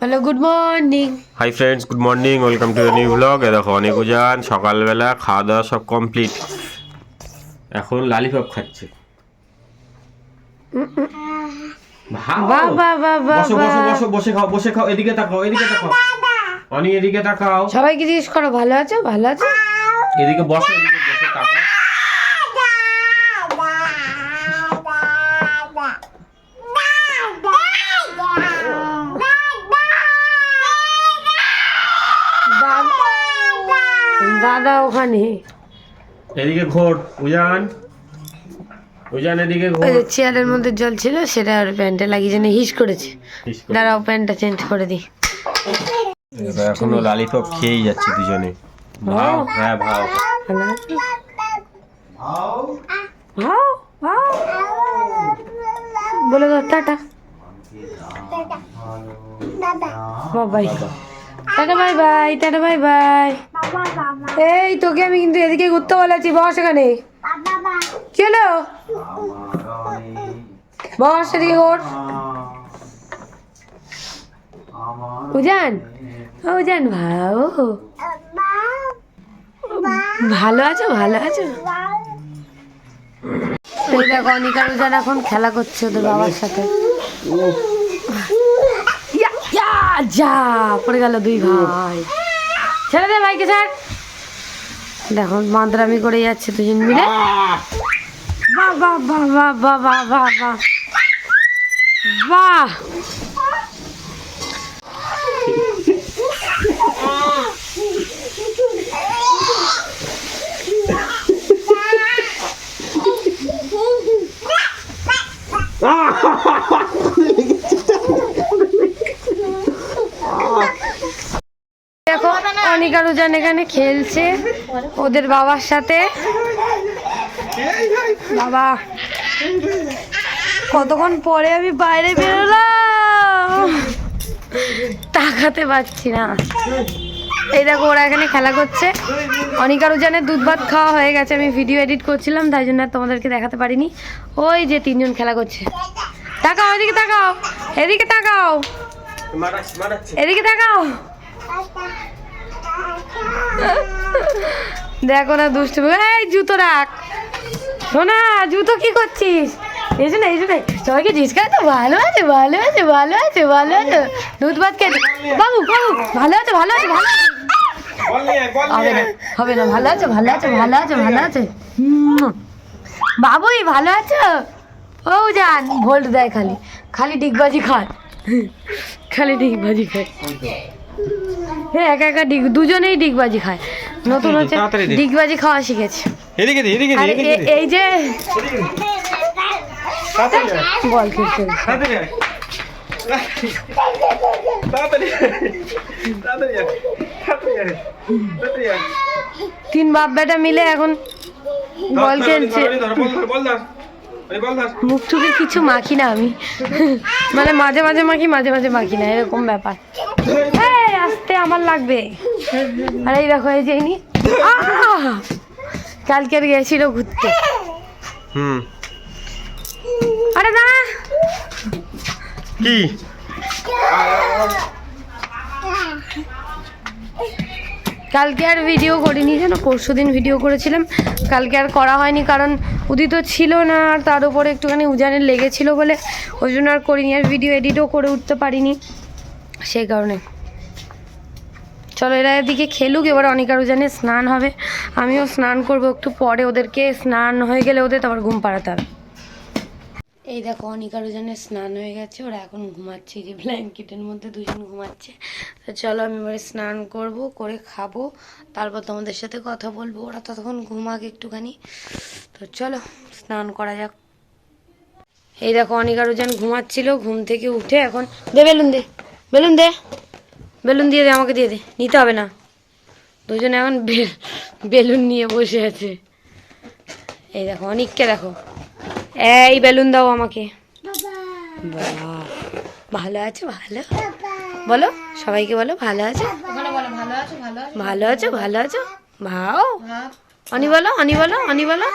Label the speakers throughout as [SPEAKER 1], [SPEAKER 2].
[SPEAKER 1] Hello good morning
[SPEAKER 2] hi friends good morning welcome to the new blog এ দেখো অনেক উজান সকালবেলা খাওয়া দাওয়া সব কমপ্লিট এখন লালিপপ খাচ্ছে। বসে খাও বসে খাও এদিকে তাকাও এদিকে তাকাও। অনি এদিকে তাকাও।
[SPEAKER 1] সবাইকে জিজ্ঞেস করো ভালো আছো? ভালো আছো?
[SPEAKER 2] এদিকে বসো এদিকে বসে তাকাও।
[SPEAKER 1] দাদা ওখানে।
[SPEAKER 2] এদিকে ঘোর উজান। উজান এদিকে
[SPEAKER 1] যে চেয়ারের মধ্যে জল ছিল সেটা আর প্যান্টে লাগিয়ে যেন হিস করেছে। দাঁড়াও প্যান্টটা চেঞ্জ করে দিই।
[SPEAKER 2] এখনও লালিপপ খেয়েই যাচ্ছে দুজনে। ভাও? হ্যাঁ ভাও।
[SPEAKER 1] ভাও? ভাও? বলে দাও tata. Bye tata, bye bye, tata, bye bye. এই, তোকে আমি কিন্তু এদিকে ঘুরতে বলেছি, বস এখানে। হলো? বস, এদিকে ওর উজান। উজান, ভাও। ভালো আছো ভালো আছো? এই দেখো, অনিকার উজান এখন খেলা করছে ওদের বাবার সাথে। যা পড়ে গেল দুই ভাই। ছেড়ে দে ভাইকে স্যার দেখো মাদ্রামি করে যাচ্ছে দুজন মিলে। বাহ বাহ বাহ বাহ বাহ বাহ বাহ বাহ। বাহ। দেখো অনিকা রুজান এখানে খেলছে। ওদের বাবার সাথে। বাবা, কতক্ষণ পরে আমি বাইরে বেরোলাম? তাকাতে পারছি না। এই দেখো, ওরা এখানে খেলা করছে। অনিকা রুজানের দুধ ভাত খাওয়া হয়ে গেছে। আমি ভিডিও এডিট করছিলাম, তাই জন্য তোমাদেরকে দেখাতে পারিনি। ওই যে তিনজন খেলা করছে। তাকাও, এদিকে তাকাও। এদিকে তাকাও। এদিকে তাকাও। দেখো না দুষ্টু এই জুতো রাখ। শোনা জুতো কি করছিস? এসে না এসে না সবাইকে জিজ্ঞাসা তো ভালো আছে ভালো আছে ভালো আছে ভালো আছে। দুধ ভাত খেতে বাবু বাবু ভালো আছে ভালো আছে ভালো হবে না হবে না ভালো আছে ভালো আছে ভালো আছে ভালো আছে। বাবুই ভালো আছো? ও জান ভোল্ট দেয় খালি। খালি ডিগবাজি খায়। খালি ডিগবাজি খায়। হ্যাঁ একা একা ডিগ দুজনেই ডিগবাজি খায়। নতুন হচ্ছে ডিগবাজি খাওয়া শিখেছে।
[SPEAKER 2] এদিকে দে এদিকে দে
[SPEAKER 1] এই যে বল খেলছে তিন বাপ বেটা মিলে এখন বল খেলছে। মুখ চুকে কিছু মাখি না আমি। মানে মাঝে মাঝে মাখি মাঝে মাঝে মাখি না এরকম ব্যাপার। আমার লাগবে। আর এই দেখো এই যে ইনি। আহ! কালকের গেছিল ঘুরতে।
[SPEAKER 2] হুম।
[SPEAKER 1] আরে না!
[SPEAKER 2] কি?
[SPEAKER 1] কালকে আর ভিডিও করিনি যেন পরশু দিন ভিডিও করেছিলাম। কালকে আর করা হয়নি কারণ উদিত ছিল না আর তার উপরে একটুখানি উজানের লেগেছিল বলে ওই জন্য আর করিনি আর ভিডিও এডিটও করে উঠতে পারিনি। সেই কারণে। চলো এরা এদিকে খেলুক, এবার অনিকার উজানে স্নান হবে। আমিও স্নান করব, একটু পরে ওদেরকে স্নান হয়ে গেলে ওদের তারপর ঘুম পাড়াতে হবে। এই দেখো অনিকার ওজনে স্নান হয়ে গেছে, ওরা এখন ঘুমাচ্ছে যে ব্ল্যাঙ্কেটের মধ্যে দুজন ঘুমাচ্ছে। তো চলো আমি এবারে স্নান করব, করে খাব, তারপর তোমাদের সাথে কথা বলব, ওরা ততক্ষণ ঘুমাক একটুখানি। তো চলো, স্নান করা যাক। এই দেখো অনিকার ওজন ঘুমাচ্ছিল, ঘুম থেকে উঠে এখন দে বেলুন দে বেলুন দে। বেলুন দিয়ে দে, আমাকে দিয়ে দে। নিতে হবে না। দুজনে এখন বেলুন নিয়ে বসে আছে। এই দেখো, অনিককে দেখো। এই বেলুন দাও আমাকে। ভালো আছো, ভালো? বলো, সবাইকে বলো, ভালো আছো? ভালো আছো ভালো আছো? ভাও। অনি বলো অনি বলো অনি বলো।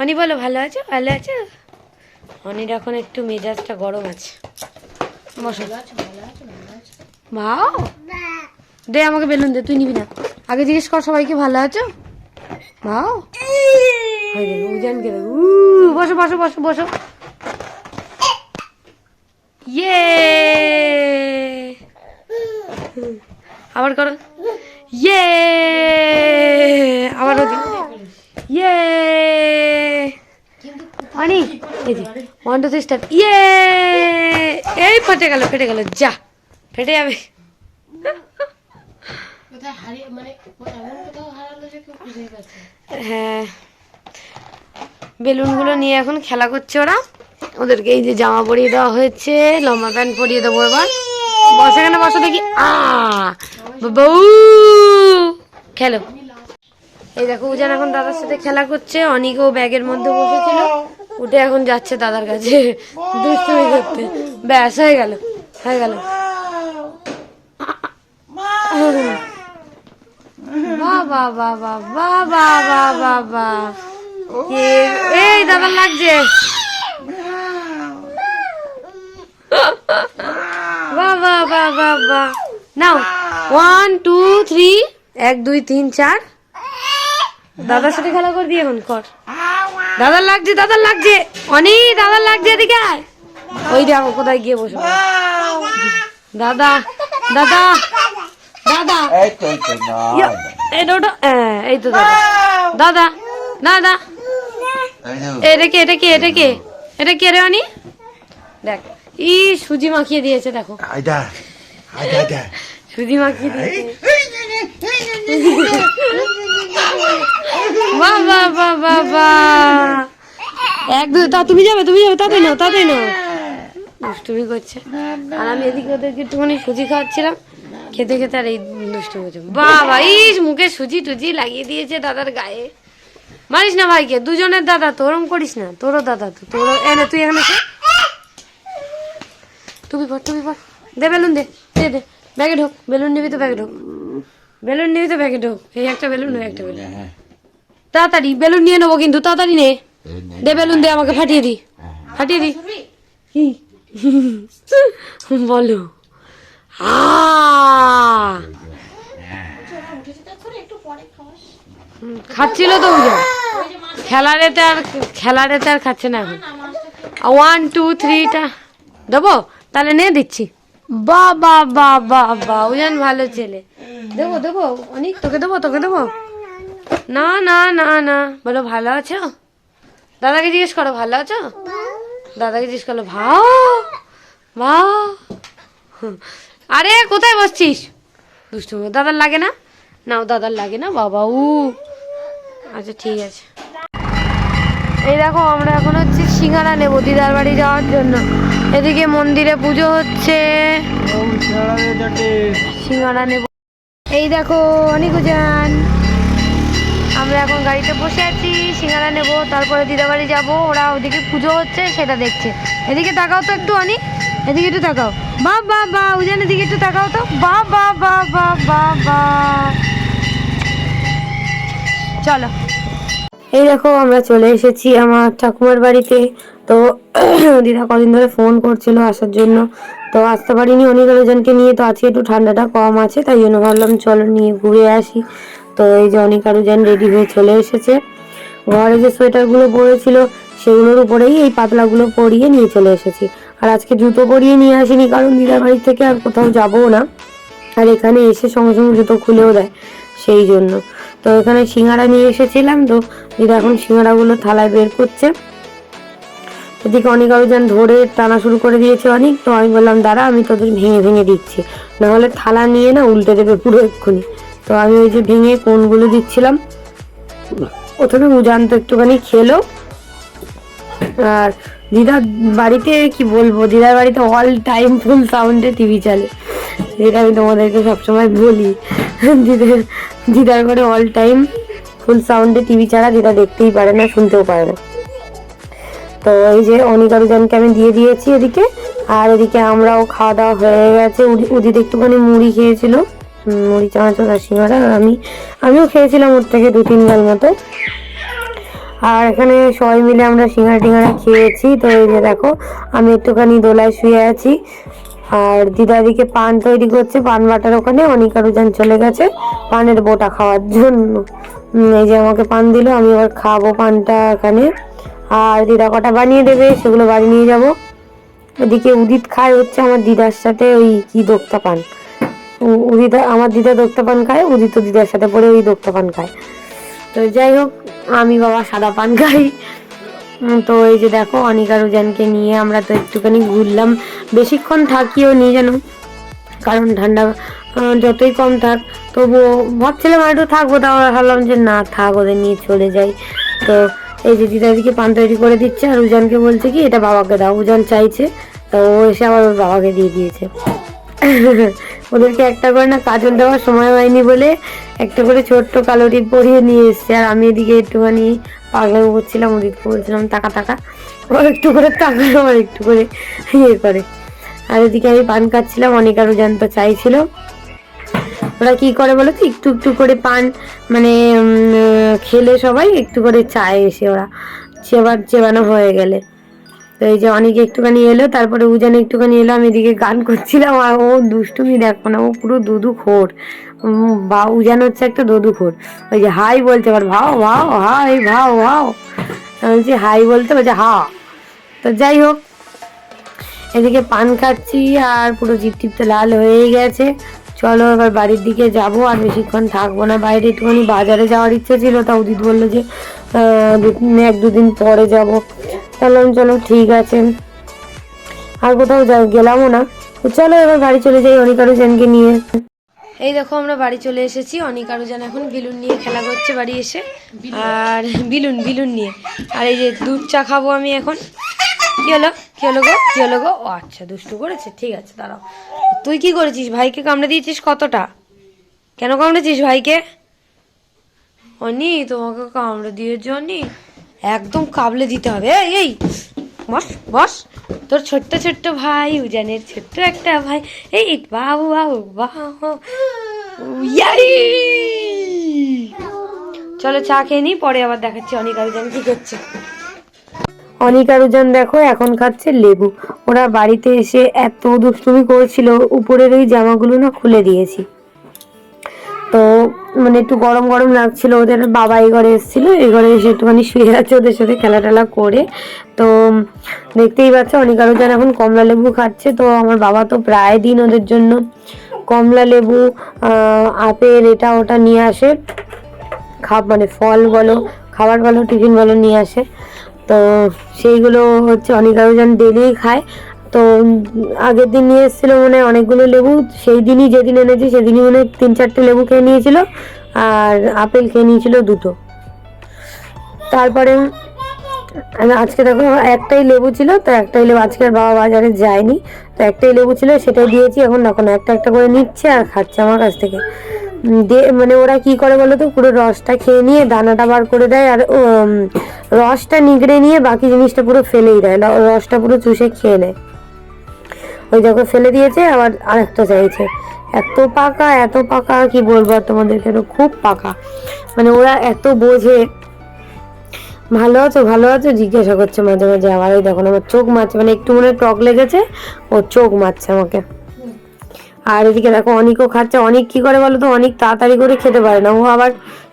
[SPEAKER 1] অনি বলো, ভালো আছো ভালো আছো? অনির এখন একটু মেজাজটা গরম আছে। বসো। ভাও দে আমাকে বেলুন দে তুই নিবি না। আগে জিজ্ঞেস কর সবাইকে ভালো আছো? ভাও উজানকে দেখ উ বসো বসো বসো বসো। ইয়ে! আবার করো। ইয়ে! আবার ইয়ে! অনি এই যে ওয়ান টু থ্রি স্টার্ট ইয়ে এই ফেটে গেল ফেটে গেল যা ফেটে যাবে।
[SPEAKER 3] মানে।
[SPEAKER 1] হ্যাঁ বেলুনগুলো নিয়ে এখন খেলা করছে ওরা। ওদেরকে এই যে জামা পরিয়ে দেওয়া হয়েছে লম্বা প্যান্ট পরিয়ে দেবো এবার। বসে এখানে বসে দেখি আ বউ খেলো। এই দেখো, উজান এখন দাদার সাথে খেলা করছে, অনেকও ব্যাগের মধ্যে বসেছিল। উঠে এখন যাচ্ছে দাদার কাছে, দুষ্টুমি করতে। ব্যাস, হয়ে গেল হয়ে গেল। বাবা বাবা এই, দাদার লাগছে। বাবা বাবা নাও ওয়ান টু থ্রি এক, দুই, তিন, চার। দাদার সাথে খেলা কর দিয়ে এখন কর। দাদার লাগছে দাদার লাগছে। অনেক দাদার লাগছে এদিকে আয়। ওই দেখো কোথায় গিয়ে বসে দাদা দাদা দাদা।
[SPEAKER 4] এই তো এই তো
[SPEAKER 1] দাদা। দাদা দাদা। এটা কে এটা কে এটা কে এটা কে রে অনি? দেখ ই সুজি মাখিয়ে দিয়েছে দেখো।
[SPEAKER 4] আইদা আইদা আইদা
[SPEAKER 1] সুজি মাখিয়ে দিয়েছে বাহ বাহ বাহ এক তা তুমি যাবে তুমি যাবে তাড়াতাড়ি নাও তাড়াতাড়ি নাও দুষ্টুমি করছে আর আমি এদিকে ওদেরকে একটুখানি সুজি খাওয়াচ্ছিলাম খেতে খেতে আর এই দুষ্টুমি করছে বাবা ইস মুখে সুজি টুজি লাগিয়ে দিয়েছে দাদার গায়ে মারিস না ভাইকে দুজনের দাদা তো ওরম করিস না তোরও দাদা তো তোরও এনে তুই এখানে। টুপি পর তুমি পর দে বেলুন দে দে দে ব্যাগে ঢোক বেলুন নিবি তো ব্যাগে ঢোক। বেলুন নিবি তো ব্যাগে ঢোক এই একটা বেলুন ওই একটা বেলুন। তাড়াতাড়ি বেলুন নিয়ে নেব কিন্তু তাড়াতাড়ি নে। দে বেলুন দে আমাকে ফাটিয়ে দি ফাটিয়ে দি। কি? বলো। খাচ্ছিল তো বুঝো খেলারেতে আর খেলারেতে আর খাচ্ছে না এখন। One two. থ্রিটা দেবো? তাহলে নে দিচ্ছি। বা বা বা বা বা। উজান ভালো ছেলে। দেবো দেবো, অনেক, তোকে দেবো তোকে দেবো? না না না না। বলো, ভালো আছো? দাদাকে জিজ্ঞেস করো, ভালো আছো? দাদাকে জিজ্ঞেস করল, ভাও ভাও। আরে, কোথায় বসছিস? দুষ্টু দাদার লাগে না? নাও দাদার লাগে না বাবা উ আচ্ছা ঠিক আছে। এই দেখো, আমরা এখন হচ্ছে সিঙ্গারা নেব দিদার বাড়ি যাওয়ার জন্য। এদিকে মন্দিরে পুজো হচ্ছে। সিঙ্গারা নেব। এই দেখো, অনিকুজান। আমরা এখন গাড়িতে বসে আছি, সিঙ্গারা নেব, তারপরে দিদা বাড়ি যাব। ওরা ওদিকে পুজো হচ্ছে, সেটা দেখছে। এদিকে তাকাও তো একটু, অনি। এদিকে একটু তাকাও। বা বা বা, উজান, এদিকে একটু তাকাও তো। বা বা বা বা বা বা। চলো। এই দেখো, আমরা চলে এসেছি আমার ঠাকুমার বাড়িতে। তো, দিদা কদিন ধরে ফোন করছিল আসার জন্য। তো আসতে পারিনি অনেক আলোজনকে নিয়ে, তো আজকে একটু ঠান্ডাটা কম আছে, তাই জন্য ভাবলাম চলো নিয়ে ঘুরে আসি। তো এই যে অনেক আলোজন রেডি হয়ে চলে এসেছে। ঘরে যে সোয়েটারগুলো পরেছিল সেগুলোর উপরেই এই পাতলাগুলো পরিয়ে নিয়ে চলে এসেছি। আর আজকে জুতো পরিয়ে নিয়ে আসিনি, কারণ দিদার বাড়ি থেকে আর কোথাও যাব না। আর এখানে এসে সঙ্গে সঙ্গে জুতো খুলেও দেয়, সেই জন্য। তো এখানে সিঙ্গারা নিয়ে এসেছিলাম, তো দিদা এখন সিঙ্গারাগুলো থালায় বের করছে। এদিকে অনেক আরও যেন ধরে টানা শুরু করে দিয়েছে অনেক, তো আমি বললাম, দাঁড়া, আমি তোদের ভেঙে ভেঙে দিচ্ছি। নাহলে থালা নিয়ে না উল্টে দেবে পুরো এক্ষুনি। তো আমি ওই যে ভেঙে কোনগুলো দিচ্ছিলাম, প্রথমে উজান তো একটুখানি খেলো। আর দিদার বাড়িতে কি বলব, দিদার বাড়িতে অল টাইম ফুল সাউন্ডে টিভি চলে। যেটা আমি তোমাদেরকে সবসময় বলি। দিদার দিদার ঘরে অল টাইম ফুল সাউন্ডে টিভি ছাড়া দিদা দেখতেই পারে না, শুনতেও পারে না। তো এই যে অনিকারুজনকে আমি দিয়ে দিয়েছি এদিকে, আর এদিকে আমরাও খাওয়া দাওয়া হয়ে গেছে। উদি- উদিত একটুখানি মুড়ি খেয়েছিল মুড়ি, চানাচুর আর সিঙ্গারা আমি, আমিও খেয়েছিলাম ওর থেকে দু, তিন গাল মতো। আর এখানে সবাই মিলে আমরা সিঙ্গারা টিঙ্গারা খেয়েছি। তো এই যে দেখো, আমি একটুখানি দোলায় শুয়ে আছি। আর দিদাদিকে পান তৈরি করছে, পান বাটার ওখানে, অনিকা রুজান চলে গেছে পানের বোটা খাওয়ার জন্য। এই যে আমাকে পান দিল, আমি এবার খাব পানটা এখানে। আর দিদা কটা বানিয়ে দেবে, সেগুলো বাড়ি নিয়ে যাব। এদিকে উদিত খায় হচ্ছে আমার দিদার সাথে ওই কি দোক্তা পান। উদিতা, আমার দিদা দোক্তা পান খায়, উদিত দিদার সাথে পরে ওই দোক্তা পান খায়। তো যাই হোক, আমি বাবা সাদা পান খাই। তো এই যে দেখো, অনিকা রুজানকে নিয়ে আমরা তো একটুখানি ঘুরলাম। বেশিক্ষণ থাকিও নি যেন, কারণ ঠান্ডা যতই কম থাক, তবুও ভাবছিলাম একটু থাকব, তাও ভাবলাম যে না, থাক, ওদের নিয়ে চলে যাই। তো এই যে দিদাদিকে পান তৈরি করে দিচ্ছে, আর উজানকে বলছে কি, এটা বাবাকে দাও, উজান চাইছে। তো ও এসে আবার ওর বাবাকে দিয়ে দিয়েছে। ওদেরকে একটা করে না কাজল দেওয়ার সময় হয়নি বলে একটা করে ছোট্ট কালো টিপ পরিয়ে নিয়ে এসছে, আর আমি এদিকে একটুখানি পাগলামি করছিলাম ওদিকে বলছিলাম টাকা টাকা ও একটু করে টাকা আর একটু করে ইয়ে করে। আর এদিকে আমি পান খাচ্ছিলাম, অনেক আরও জানতে চাইছিল ওরা কি করে বলো তো? একটু একটু করে পান মানে খেলে সবাই, একটু করে চায় এসে ওরা। চেবার চেবানো হয়ে গেলে। তো এই যে অনেকে একটুখানি এলো, তারপরে উজান একটুখানি এলো, আমি এদিকে গান করছিলাম, আর ও দুষ্টুমি দেখো না, ও পুরো দুদু খোর। বা, উজান হচ্ছে একটা দুদু খোর। ওই যে হাই বলছে আবার ভাও ভাও, হাই, ভাও ভাও। বলছি, হাই বলতে, বলছে, হা। তো যাই হোক, এদিকে পান খাচ্ছি, আর পুরো জিপ টিপতে লাল হয়ে গেছে। চলো এবার বাড়ির দিকে যাব, আর বেশিক্ষণ থাকব না। বাইরে একটুখানি বাজারে যাওয়ার ইচ্ছে ছিল তা উদিত বলল যে এক দুদিন পরে যাব। বললাম চলো ঠিক আছে। আর কোথাও গেলামও না। তো চলো এবার বাড়ি চলে যাই অনিকারু সেনকে নিয়ে। এই দেখো, আমরা বাড়ি চলে এসেছি। অনিকারু যেন এখন বিলুন নিয়ে খেলা করছে বাড়ি এসে। আর বিলুন বিলুন নিয়ে। আর এই যে দুধ চা খাব আমি এখন। কি হলো? কি হলো গো? কি হলো গো? ও আচ্ছা দুষ্টু করেছে। ঠিক আছে, দাঁড়াও। তুই কি করেছিস? ভাইকে কামড়ে দিয়েছিস কতটা? কেন কামড়েছিস ভাইকে? অনি, তোমাকে কামড়ে দিয়েছ অনি। একদম কাবলে দিতে হবে। এই এই, বস বস। তোর ছোট্ট ছোট্ট ভাই, উজানের ছোট্ট একটা ভাই। এই বাবু বাবু ইয়াই! চলো চা খেয়ে নিই পরে আবার দেখাচ্ছি অনিকা উজান কি করছে। অনিকা রুজান দেখো, এখন খাচ্ছে লেবু। ওরা বাড়িতে এসে এত দুষ্টুমি করেছিল, উপরের ওই জামাগুলো না খুলে দিয়েছি। তো মানে একটু গরম গরম লাগছিল, ওদের বাবা এই ঘরে এসেছিল, এই ঘরে এসে একটুখানি শুয়ে আছে ওদের সাথে খেলা টেলা করে। তো দেখতেই পাচ্ছ, অনিকা রুজান এখন কমলা লেবু খাচ্ছে, তো আমার বাবা তো প্রায় দিন ওদের জন্য কমলা লেবু আপেল, এটা ওটা নিয়ে আসে। খাব মানে ফল বলো, খাবার বলো, টিফিন বলো নিয়ে আসে। তো, সেইগুলো হচ্ছে অনেক আয়োজন ডেলি খায়। তো আগের দিন নিয়ে এসেছিল মনে হয় অনেকগুলো লেবু, সেই দিনই যেদিন এনেছি সেদিনই মানে তিন চারটে লেবু খেয়ে নিয়েছিল আর আপেল খেয়ে নিয়েছিল দুটো। তারপরে আজকে দেখো একটাই লেবু ছিল, তো একটাই লেবু আজকে আর বাবা বাজারে যায়নি। তো একটাই লেবু ছিল, সেটাই দিয়েছি, এখন দেখো না, একটা একটা করে নিচ্ছে আর খাচ্ছে আমার কাছ থেকে। দিয়ে মানে ওরা কি করে বলো তো, পুরো রসটা খেয়ে নিয়ে দানাটা বার করে দেয় আর রসটা নিগড়ে নিয়ে বাকি জিনিসটা পুরো ফেলেই দেয় রসটা পুরো চুষে খেয়ে নেয়। ওই যখন ফেলে দিয়েছে, আবার আরেকটা চাইছে। এত পাকা এত পাকা, কি বলব তোমাদেরকে? তো খুব পাকা। মানে ওরা এত বোঝে। ভালো আছো ভালো আছো? জিজ্ঞাসা করছে মাঝে মাঝে আবার। ওই দেখো আমার চোখ মারছে। মানে একটু মনে টক লেগেছে, ও চোখ মারছে আমাকে। আর এদিকে দেখো, অনেকও খাচ্ছে। অনেক কি করে বলো তো? অনেক তাড়াতাড়ি করে খেতে পারে না। ও আবার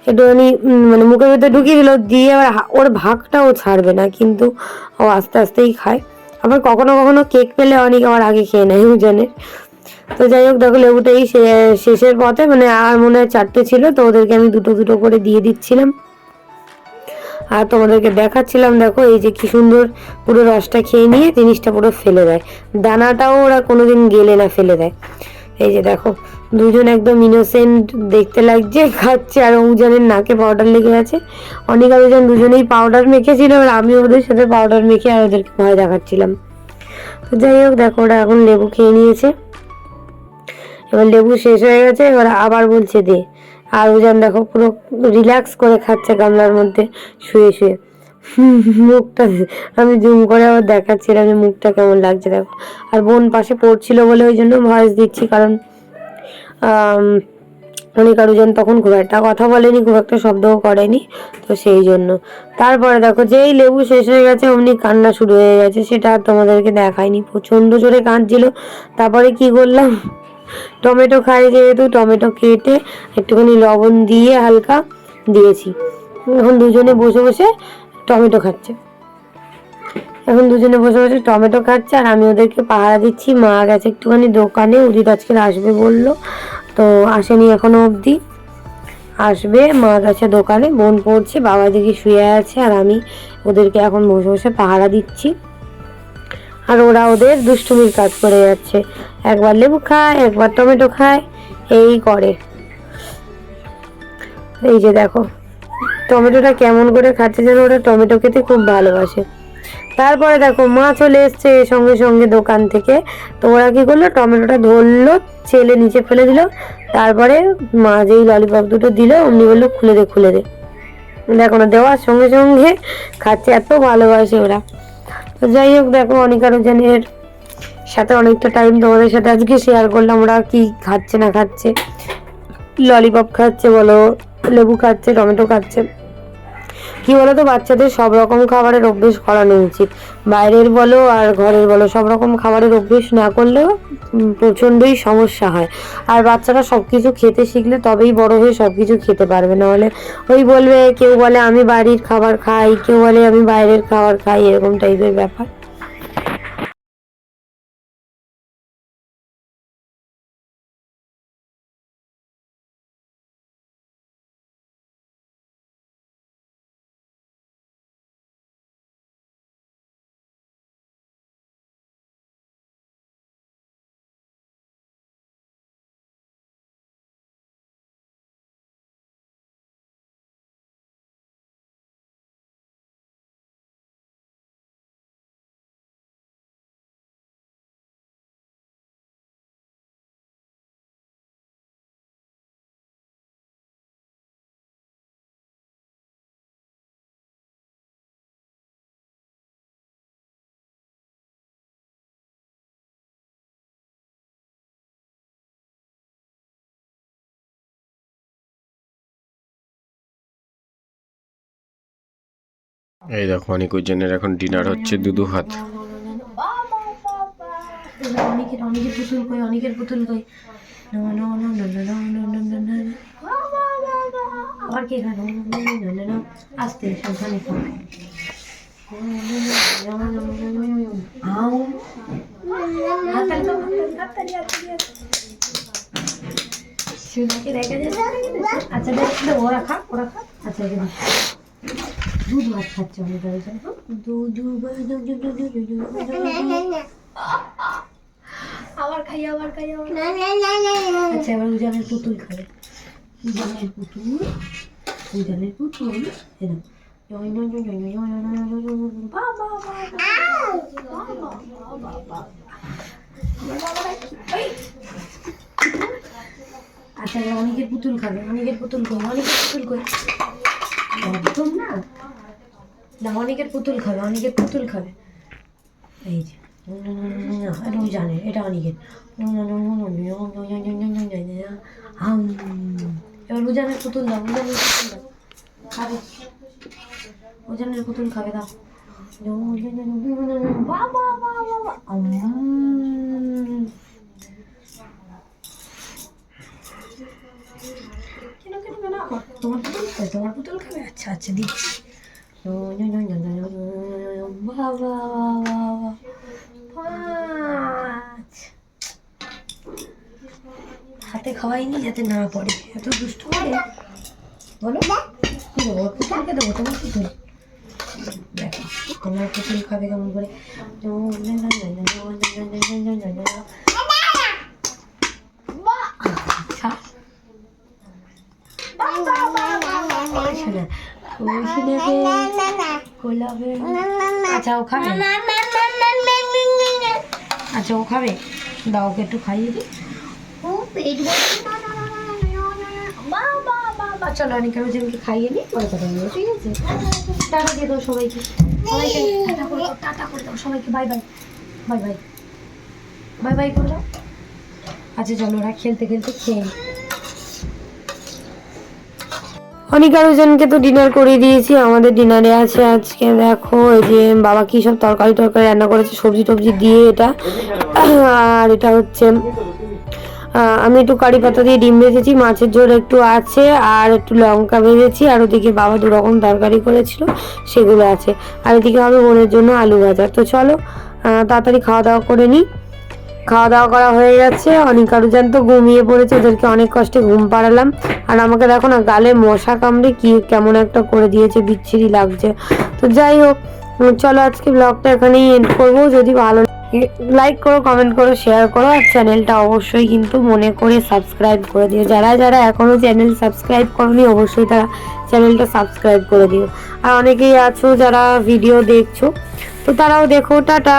[SPEAKER 1] একটুখানি মানে মুখের ভিতরে ঢুকিয়ে দিল, দিয়ে আবার ওর ভাগটা ও ছাড়বে না। কিন্তু ও আস্তে আস্তেই খায়। আবার কখনো কখনো কেক পেলে অনেক আমার আগে খেয়ে নেয় ওজনের তো যাই হোক, দেখো লেবুটাই শেষের পথে মানে আর মনে হয় চারটে ছিল, তো ওদেরকে আমি দুটো দুটো করে দিয়ে দিচ্ছিলাম। আর তোমাদেরকে দেখাচ্ছিলাম, দেখো, এই যে কি সুন্দর পুরো রসটা খেয়ে নিয়ে জিনিসটা পুরো ফেলে দেয়। দানাটাও ওরা কোনোদিন গেলে না ফেলে দেয়। এই যে দেখো দুজন একদম ইনোসেন্ট দেখতে লাগছে, খাচ্ছে, আর উজানের নাকে পাউডার লেগে আছে। অনেক দুজন দুজনেই পাউডার মেখেছিল, আর আমি ওদের সাথে পাউডার মেখে আর ওদেরকে ভয় দেখাচ্ছিলাম। তো যাই হোক, দেখো ওরা এখন লেবু খেয়ে নিয়েছে। এবার লেবু শেষ হয়ে গেছে, এবার আবার বলছে দে। আর উজান দেখো পুরো রিল্যাক্স করে খাচ্ছে গামলার মধ্যে, শুয়ে শুয়ে। মুখটা আমি জুম করে আবার দেখাচ্ছিলাম যে মুখটা কেমন লাগছে, দেখো। আর বোন পাশে পড়ছিল বলে ওই জন্য ভয়েস দিচ্ছি, কারণ অনেক আরুজন তখন খুব একটা কথা বলেনি, খুব একটা শব্দও করেনি, তো সেই জন্য। তারপরে দেখো, যেই লেবু শেষ হয়ে গেছে, অমনি কান্না শুরু হয়ে গেছে, সেটা আর তোমাদেরকে দেখায়নি প্রচণ্ড জোরে কাঁদছিল। তারপরে কি করলাম? টমেটো খাই, যেহেতু টমেটো কেটে একটুখানি লবণ দিয়ে হালকা দিয়েছি। এখন দুজনে বসে বসে টমেটো খাচ্ছে। এখন দুজনে বসে বসে টমেটো খাচ্ছে আর আমি ওদেরকে পাহারা দিচ্ছি। মা গেছে একটুখানি দোকানে, উদিত আজকে আসবে বলল। তো আসেনি এখনও অবধি। আসবে, মা গেছে দোকানে, বোন পড়ছে, বাবা দিকে শুয়ে আছে আর আমি ওদেরকে এখন বসে বসে পাহারা দিচ্ছি। আর ওরা ওদের দুষ্টুমির কাজ করে যাচ্ছে। একবার লেবু খায়, একবার টমেটো খায়, এই করে। এই যে দেখো, টমেটোটা কেমন করে খাচ্ছে যেন ওরা টমেটো খেতে খুব ভালোবাসে। তারপরে দেখো, মা চলে এসছে সঙ্গে সঙ্গে দোকান থেকে। তো ওরা কি করল? টমেটোটা ধরলো, ছেলে নিচে ফেলে দিল। তারপরে মা যেই ললিপপ দুটো দিল, অমনি বলল, খুলে দে খুলে দে। দেখো না, দেওয়ার সঙ্গে সঙ্গে খাচ্ছে, এত ভালোবাসে ওরা। তো যাই হোক, দেখো, অনেক আরও জনের সাথে অনেকটা টাইম তোমাদের সাথে আজকে শেয়ার করলাম, ওরা কি খাচ্ছে, না খাচ্ছে। ললিপপ খাচ্ছে বলো, লেবু খাচ্ছে, টমেটো খাচ্ছে। কি বলতো, বাচ্চাদের সব রকম খাবারের অভ্যেস করানো উচিত। বাইরের বলো আর ঘরের বলো, সব রকম খাবারের অভ্যেস না করলেও প্রচণ্ডই সমস্যা হয়। আর বাচ্চারা সব কিছু খেতে শিখলে তবেই বড় হয়ে সব কিছু খেতে পারবে। নাহলে ওই বলবে, কেউ বলে, আমি বাড়ির খাবার খাই। কেউ বলে, আমি বাইরের খাবার খাই। এরকম টাইপের ব্যাপার।
[SPEAKER 2] এই দেখো অনেক ওজনের এখন ডিনার হচ্ছে দুদু হাত
[SPEAKER 1] অনেকের অনেকের পুতুল কই অনেকের পুতুল কই আচ্ছা দেখ ওরা খাক ওরা আচ্ছা দুধ মাছ খাচ্ছে অনেক হয়েছে আবার খাই আবার খাই আবার উজানের পুতুল খাই উজানের পুতুল উজানের পুতুল এরকম আচ্ছা অনেকের পুতুল খাবে অনেকের পুতুল খাবে অনেকের পুতুল খাবে একদম না না অনেকের পুতুল খাবে, অনেকের পুতুল খাবে। এই যে এটা উজানের এটা অনেকের। এবার উজানের পুতুল দাও, উজানের পুতুল দাও। খাবে। উজানের পুতুল খাবে, দাও। বাবা বাবা কেন তোমার পুতুল খাবে তোমার পুতুল খাবে আচ্ছা আচ্ছা দিচ্ছি বাবা পাঁচ হাতে খাওয়াইনি যাতে না পড়ে এত দুষ্টু করে বলো দেবো পুতুলকে দেবো তোমার পুতুল দেখো তোমার পুতুল খাবে কেমন করে আচ্ছা আচ্ছা ও খাবে আচ্ছা ও খাবে দাও ওকে একটু খাইয়ে দিই চলো অনেক আমি যেমনকে খাইয়ে নিই পরে কথা বলব ঠিক আছে টাটা দিয়ে দাও সবাইকে সবাইকে টাটা করে দাও টাটা করে দাও সবাইকে bye bye bye bye bye bye করে দাও আচ্ছা চলো ওরা খেলতে খেলতে খেয়ে। অনেক আরোজনকে তো ডিনার করিয়ে দিয়েছি, আমাদের ডিনারে আছে আজকে। দেখো, এই যে বাবা কি সব তরকারি টরকারি রান্না করেছে, সবজি টবজি দিয়ে এটা। আর এটা হচ্ছে আমি একটু কারি পাতা দিয়ে ডিম ভেজেছি, মাছের ঝোল একটু আছে, আর একটু লঙ্কা ভেজেছি, আর ওদিকে বাবা দু রকম তরকারি করেছিল, সেগুলো আছে। আর এদিকে হবে বোনের জন্য আলু ভাজা। তো চলো তাড়াতাড়ি খাওয়া দাওয়া করে নিই। খাওয়া দাওয়া করা হয়ে গেছে। অনেক আরুজান তো ঘুমিয়ে পড়েছে, ওদেরকে অনেক কষ্টে ঘুম পাড়ালাম। আর আমাকে দেখো না, গালে মশা কামড়ে কি কেমন একটা করে দিয়েছে, বিচ্ছিরি লাগছে। তো যাই হোক, চলো আজকে ব্লগটা এখানেই এন্ড করব। যদি ভালো লাইক করো কমেন্ট করো শেয়ার করো। আর চ্যানেলটা অবশ্যই কিন্তু মনে করে সাবস্ক্রাইব করে দিও। যারা যারা এখনও চ্যানেল সাবস্ক্রাইব করনি, অবশ্যই তারা চ্যানেলটা সাবস্ক্রাইব করে দিও। আর অনেকেই আছো যারা ভিডিও দেখছ, তো তারাও দেখো, টাটা!